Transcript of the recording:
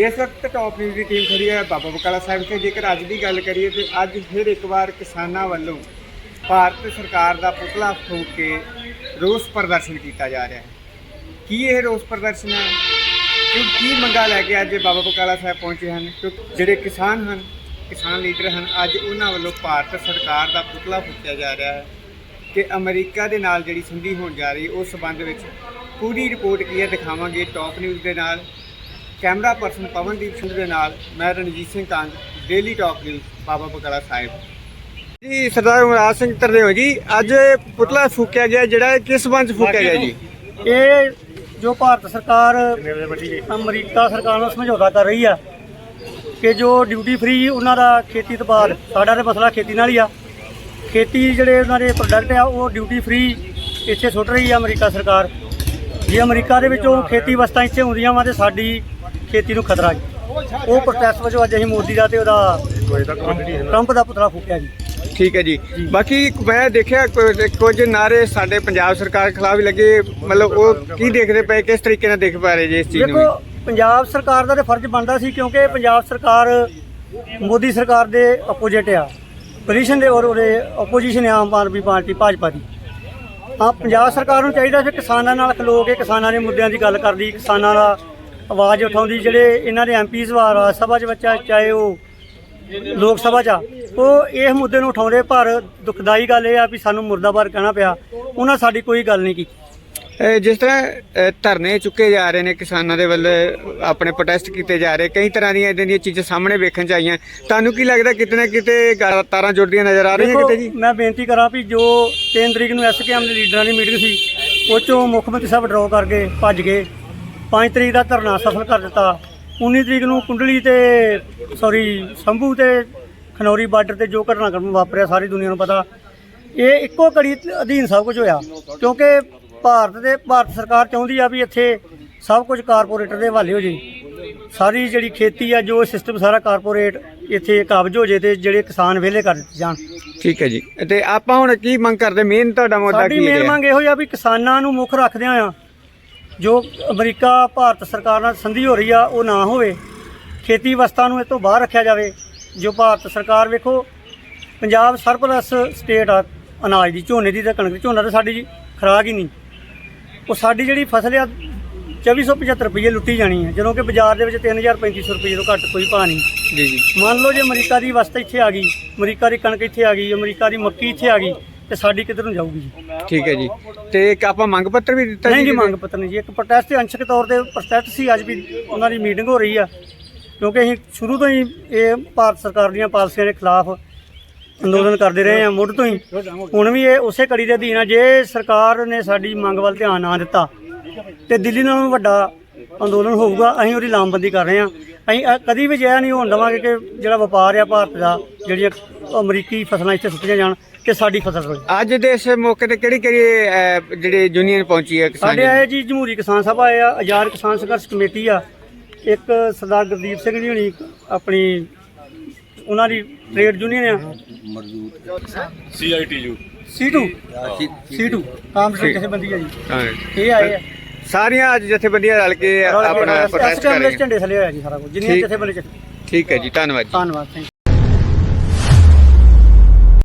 ਇਸ ਵਕਤ top news ਦੀ team ਖੜੀ ਹੈ ਬਾਬਾ ਬਕਾਲਾ ਸਾਹਿਬ ਤੇ। ਜੇਕਰ ਅੱਜ ਦੀ ਗੱਲ ਕਰੀਏ ਤੇ ਅੱਜ ਫਿਰ ਇੱਕ ਵਾਰ ਕਿਸਾਨਾਂ ਵੱਲੋਂ ਭਾਰਤ ਸਰਕਾਰ ਦਾ ਪੁਤਲਾ ਫੂਕ ਕੇ ਰੋਸ ਪ੍ਰਦਰਸ਼ਨ ਕੀਤਾ ਜਾ ਰਿਹਾ ਹੈ। ਕੀ ਇਹ ਰੋਸ ਪ੍ਰਦਰਸ਼ਨ ਹੈ? ਕਿ ਕੀ ਮੰਗਾ ਲੈ ਕੇ ਅੱਜ ਬਾਬਾ ਬਕਾਲਾ ਸਾਹਿਬ ਪਹੁੰਚੇ ਹਨ? ਕਿਉਂਕਿ ਜਿਹੜੇ ਕਿਸਾਨ ਹਨ, ਕਿਸਾਨ ਲੀਡਰ ਹਨ, ਅੱਜ ਉਹਨਾਂ ਵੱਲੋਂ ਭਾਰਤ ਸਰਕਾਰ ਦਾ ਪੁਤਲਾ ਫੂਕਿਆ ਜਾ ਰਿਹਾ ਹੈ ਕਿ ਅਮਰੀਕਾ ਦੇ ਨਾਲ ਜਿਹੜੀ ਸੰਧੀ ਹੋਣ ਜਾ ਰਹੀ ਉਸ ਸਬੰਧ ਵਿੱਚ ਪੂਰੀ ਰਿਪੋਰਟ ਕੀ ਹੈ ਦਿਖਾਵਾਂਗੇ ਟੌਪ ਨਿਊਜ਼ ਦੇ ਨਾਲ। ਕੈਮਰਾ ਪਰਸਨ ਪਵਨਦੀਪ ਸਿੰਘ ਦੇ ਨਾਲ ਮੈਂ Ranjit Singh Kang daily top news Baba Bakala Sahib. ਜੀ, ਸਰਦਾਰ ਉਮਰਾਜ ਸਿੰਘ ਤਰਦੇਵ ਜੀ, ਅੱਜ ਪੁਤਲਾ ਫੂਕਿਆ ਗਿਆ, ਜਿਹੜਾ ਕਿਸ ਸੰਬੰਧ ਫੂਕਿਆ ਗਿਆ ਜੀ? ਇਹ ਜੋ ਭਾਰਤ ਸਰਕਾਰ ਅਮਰੀਕਾ ਸਰਕਾਰ ਨਾਲ ਸਮਝੌਤਾ ਕਰ ਰਹੀ ਆ ਕਿ ਜੋ ਡਿਊਟੀ ਫ੍ਰੀ ਉਹਨਾਂ ਦਾ ਖੇਤੀ ਉਤਪਾਦ ਸਾਡਾ ਤੇ ਮਸਲਾ ਖੇਤੀ ਨਾਲ ਹੀ ਆ। ਖੇਤੀ ਜਿਹੜੇ ਉਹਨਾਂ ਦੇ ਪ੍ਰੋਡਕਟ ਆ, ਉਹ ਡਿਊਟੀ ਫ੍ਰੀ ਇੱਥੇ ਸੁੱਟ ਰਹੀ ਆ ਅਮਰੀਕਾ ਸਰਕਾਰ। ਜੇ ਅਮਰੀਕਾ ਦੇ ਵਿੱਚੋਂ ਖੇਤੀ ਵਸਤਾਂ ਇੱਥੇ ਆਉਂਦੀਆਂ ਵਾ ਤੇ ਸਾਡੀ ਖੇਤੀ ਨੂੰ ਖਤਰਾ ਜੀ। ਉਹ ਪ੍ਰੋਟੈਸਟ ਵਜੋਂ ਅੱਜ ਅਸੀਂ ਮੋਦੀ ਦਾ ਤੇ ਉਹਦਾ ਟਰੰਪ ਦਾ ਪੁਤਲਾ ਫੂਕਿਆ ਜੀ। ਠੀਕ ਹੈ ਜੀ। ਬਾਕੀ ਮੈਂ ਦੇਖਿਆ ਕੁ- ਕੁਝ ਨਾਰੇ ਸਾਡੇ ਪੰਜਾਬ ਸਰਕਾਰ ਖਿਲਾਫ ਵੀ ਲੱਗੇ। ਮਤਲਬ ਉਹ ਕੀ ਦੇਖਦੇ ਪਏ ਕਿਸ ਤਰੀਕੇ ਨਾਲ ਦੇਖ ਪਾ ਰਹੇ ਜੀ ਇਸ ਚੀਜ਼ ਨੂੰ ਦੇਖੋ ਪੰਜਾਬ ਸਰਕਾਰ ਦਾ ਤੇ ਫਰਜ਼ ਬਣਦਾ ਸੀ ਕਿਉਂਕਿ ਪੰਜਾਬ ਸਰਕਾਰ ਮੋਦੀ ਸਰਕਾਰ ਦੇ ਆਪੋਜੀਟ ਆ। ਪੋਜੀਸ਼ਨ ਦੇ ਔਰ ਉਹਦੇ ਆਪੋਜੀਸ਼ਨ ਆਮ ਆਦਮੀ ਪਾਰਟੀ ਭਾਜਪਾ ਦੀ। ਆ ਪੰਜਾਬ ਸਰਕਾਰ ਨੂੰ ਚਾਹੀਦਾ ਸੀ ਕਿਸਾਨਾਂ ਨਾਲ ਖਲੋ ਕੇ ਕਿਸਾਨਾਂ ਦੇ ਮੁੱਦਿਆਂ ਦੀ ਗੱਲ ਕਰਦੀ ਕਿਸਾਨਾਂ ਦਾ ਆਵਾਜ਼ ਉਠਾਉਂਦੀ ਜਿਹੜੇ ਇਹਨਾਂ ਦੇ ਐਮਪੀਜ਼ ਵਾ ਰਾਜ ਸਭਾ 'ਚ ਬੱਚਾ ਚਾਹੇ ਉਹ ਲੋਕ ਸਭਾ 'ਚ ਉਹ ਇਸ ਮੁੱਦੇ ਨੂੰ ਉਠਾਉਂਦੇ ਪਰ ਦੁਖਦਾਈ ਗੱਲ ਇਹ ਆ ਵੀ ਸਾਨੂੰ ਮੁਰਦਾਬਾਦ ਕਹਿਣਾ ਪਿਆ। ਉਹਨਾਂ ਸਾਡੀ ਕੋਈ ਗੱਲ ਨਹੀਂ ਕੀਤੀ। ਇਹ ਜਿਸ ਤਰ੍ਹਾਂ ਅ, ਧਰਨੇ ਚੁੱਕੇ ਜਾ ਰਹੇ ਨੇ ਕਿਸਾਨਾਂ ਦੇ ਵੱਲੋਂ ਆਪਣੇ ਪ੍ਰੋਟੈਸਟ ਕੀਤੇ ਜਾ ਰਹੇ ਕਈ ਤਰ੍ਹਾਂ ਦੀਆਂ ਇਦਾਂ ਦੀਆਂ ਚੀਜ਼ਾਂ ਸਾਹਮਣੇ ਵੇਖਣ ਚ ਆਈਆਂ। ਤੁਹਾਨੂੰ ਕੀ ਲੱਗਦਾ ਕਿਤੇ ਨਾ ਕਿਤੇ ਗ- ਤਾਰਾਂ ਜੁੜਦੀਆਂ ਨਜ਼ਰ ਆ ਰਹੀਆਂ ਦੇਖੋ, ਕਿਤੇ ਜੀ? ਮੈਂ ਬੇਨਤੀ ਕਰਾਂ ਵੀ ਜੋ 3 ਤਰੀਕ ਨੂੰ ਐਸਕੇਐਮ ਦੇ ਲੀਡਰਾਂ ਦੀ ਮੀਟਿੰਗ ਸੀ ਉਹ 'ਚੋਂ ਮੁੱਖ ਮੰਤਰੀ ਸਾਹਿਬ ਡਰਾਅ ਕਰ ਗਏ ਭੱਜ ਗਏ। 5 ਤਰੀਕ ਦਾ ਧਰਨਾ ਸਫਲ ਕਰ ਦਿੱਤਾ। 19 ਤਰੀਕ ਨੂੰ ਕੁੰਡਲੀ ਤੇ ਸੌਰੀ ਸੰਭੂ ਤੇ ਖਨੌਰੀ ਬਾਰਡਰ ਤੇ ਜੋ ਘਟਨਾਕ੍ਰਮ ਵਾਪਰਿਆ ਸਾਰੀ ਦੁਨੀਆ ਨੂੰ ਪਤਾ। ਇਹ ਇੱਕੋ ਘੜੀ ਅਧੀਨ ਸਭ ਕੁਝ ਹੋਇਆ ਕਿਉਂਕਿ ਭਾਰਤ ਦੇ ਭਾਰਤ ਸਰਕਾਰ ਚਾਹੁੰਦੀ ਆ ਵੀ ਇੱਥੇ ਸਭ ਕੁਝ ਕਾਰਪੋਰੇਟਰ ਦੇ ਹਵਾਲੇ ਹੋ ਜੇ। ਸਾਰੀ ਜਿਹੜੀ ਖੇਤੀ ਆ ਜੋ ਸਿਸਟਮ ਸਾਰਾ ਕਾਰਪੋਰੇਟ ਇੱਥੇ ਕਾਬਜ ਹੋ ਜੇ ਤੇ ਜਿਹੜੇ ਕਿਸਾਨ ਵਿਹਲੇ ਕਰ ਦਿੱਤੇ ਜਾਣ। ਠੀਕ ਹੈ ਜੀ। ਤੇ ਆਪਾਂ ਹੁਣ ਕੀ ਮੰਗ ਕਰਦੇ? ਮੇਨ ਤੁਹਾਡਾ ਮੁੱਦਾ ਸਾਡੀ ਕੀ ਮੇਨ ਹੈ ਮੰਗ ਇਹੋ ਹੀ ਆ ਵੀ ਕਿਸਾਨਾਂ ਨੂੰ ਮੁੱਖ ਰੱਖਦਿਆਂ ਆ ਜੋ ਅਮਰੀਕਾ ਭਾਰਤ ਸਰਕਾਰ ਨਾਲ ਸੰਧੀ ਹੋ ਰਹੀ ਆ ਉਹ ਨਾ ਹੋਵੇ। ਖੇਤੀ ਵਸਤਾਂ ਨੂੰ ਇਹ ਤੋਂ ਬਾਹਰ ਰੱਖਿਆ ਜਾਵੇ ਜੋ ਭਾਰਤ ਸਰਕਾਰ ਵੇਖੋ ਪੰਜਾਬ ਸਰਪਲਸ ਸਟੇਟ ਆ ਅਨਾਜ ਦੀ ਝੋਨੇ ਦੀ ਤੇ ਕਣਕ ਦੀ ਝੋਨਾ ਤਾਂ ਸਾਡੀ ਖਰਾਕ ਹੀ ਨਹੀਂ। ਉਹ ਸਾਡੀ ਜਿਹੜੀ ਫਸਲ ਆ 2475 ਰੁਪਏ ਲੁੱਟੀ ਜਾਣੀ ਹੈ ਜਦੋਂ ਕਿ ਬਾਜ਼ਾਰ ਦੇ ਵਿੱਚ 3350 ਰੁਪਏ ਤੋਂ ਘੱਟ ਕੋਈ ਭਾਅ ਨਹੀਂ। ਜੀ ਜੀ। ਮੰਨ ਲਓ ਜੇ ਅਮਰੀਕਾ ਦੀ ਵਸਤ ਇੱਥੇ ਆ ਗਈ ਅਮਰੀਕਾ ਦੀ ਕਣਕ ਇੱਥੇ ਆ ਗਈ ਅਮਰੀਕਾ ਦੀ ਮੱਕੀ ਇੱਥੇ ਆ ਗਈ ਤੇ ਸਾਡੀ ਕਿੱਧਰ ਨੂੰ ਜਾਊਗੀ ਜੀ? ਠੀਕ ਹੈ ਜੀ। ਤੇ ਇੱਕ ਆਪਾਂ ਮੰਗ ਪੱਤਰ ਵੀ ਦਿੱਤਾ ਨਹੀਂ ਜੀ? ਮੰਗ ਪੱਤਰ ਨਹੀਂ ਜੀ। ਇੱਕ ਪ੍ਰੋਟੈਸਟ ਅੰਸ਼ਕ ਤੌਰ ਤੇ ਪ੍ਰੋਟੈਸਟ ਸੀ ਅੱਜ ਵੀ ਉਹਨਾਂ ਦੀ ਮੀਟਿੰਗ ਹੋ ਰਹੀ ਆ। ਕਿਉਂਕਿ ਅਸੀਂ ਸ਼ੁਰੂ ਤੋਂ ਹੀ ਇਹ ਭਾਰਤ ਸਰਕਾਰ ਦੀਆਂ ਪਾਲਿਸੀਆਂ ਦੇ ਖਿਲਾਫ ਅੰਦੋਲਨ ਕਰਦੇ ਰਹੇ ਹਾਂ ਮੁੱਢ ਤੋਂ ਹੀ। ਹੁਣ ਵੀ ਇਹ ਉਸੇ ਕੜੀ ਦੇ ਅਧੀਨ ਆ। ਜੇ ਸਰਕਾਰ ਨੇ ਸਾਡੀ ਮੰਗ ਵੱਲ ਧਿਆਨ ਨਾ ਦਿੱਤਾ ਤੇ ਦਿੱਲੀ ਨਾਲੋਂ ਵੱਡਾ ਅੰਦੋਲਨ ਹੋਊਗਾ ਅਸੀਂ ਉਹਦੀ ਲਾਮਬੰਦੀ ਕਰ ਰਹੇ ਹਾਂ। ਅਸੀਂ ਅ- ਕਦੀ ਵੀ ਜਿਆ ਨਹੀਂ ਹੋਣ ਦੇਵਾਂਗੇ ਕਿ ਜਿਹੜਾ ਵਪਾਰ ਆ ਭਾਰਤ ਦਾ ਜਿਹੜੀਆਂ ਅਮਰੀਕੀ ਫਸਲਾਂ ਇੱਥੇ ਸੁੱਟੀਆਂ ਜਾਣ ਤੇ ਸਾਡੀ ਫਸਲ ਰੋਏ ਅੱਜ ਦੇ ਇਸ ਮੌਕੇ ਤੇ ਕਿਹੜੀ ਕਿਹੜੀ ਜਿਹੜੇ ਯੂਨੀਅਨ ਪਹੁੰਚੀ ਹੈ ਕਿਸਾਨ ਸਾਡੇ ਆਏ ਜੀ ਜਮਹੂਰੀ ਕਿਸਾਨ ਸਭਾ ਆਏ ਆ ਆਜ਼ਾਦ ਕਿਸਾਨ ਸੰਘਰਸ਼ ਕਮੇਟੀ ਆ। ਇੱਕ ਸਰਦਾਰ ਗੁਰਦੀਪ ਸਿੰਘ ਜੀ ਹੋਣੀ ਆਪਣੀ ਉਹਨਾਂ ਦੀ ਟ੍ਰੇਡ ਯੂਨੀਅਨ ਆ। ਸੀਆਈਟੀਯੂ C2 C2 ਕਾਮਰੇਡ ਕਿਸੇ ਬੰਦੀ ਆ ਜੀ। ਇਹ ਆਏ ਆ। ਸਾਰੀਆਂ ਅੱਜ ਜਥੇਬੰਦੀਆਂ ਰਲ ਕੇ ਆਪਣਾ ਪ੍ਰੋਟੈਸਟ ਕਰ ਐਸਕੇਐਮ ਦੇ ਰਹੀਆਂ ਝੰਡੇ ਥੱਲੇ ਹੋਇਆ ਜੀ ਸਾਰਾ ਕੁਝ ਜਿੰਨੀਆਂ ਠੀਕ। ਜਥੇਬੰਦੀ ਚ। ਠੀਕ ਹੈ ਜੀ ਧੰਨਵਾਦ ਜੀ। ਧੰਨਵਾਦ ਥੈਂਕ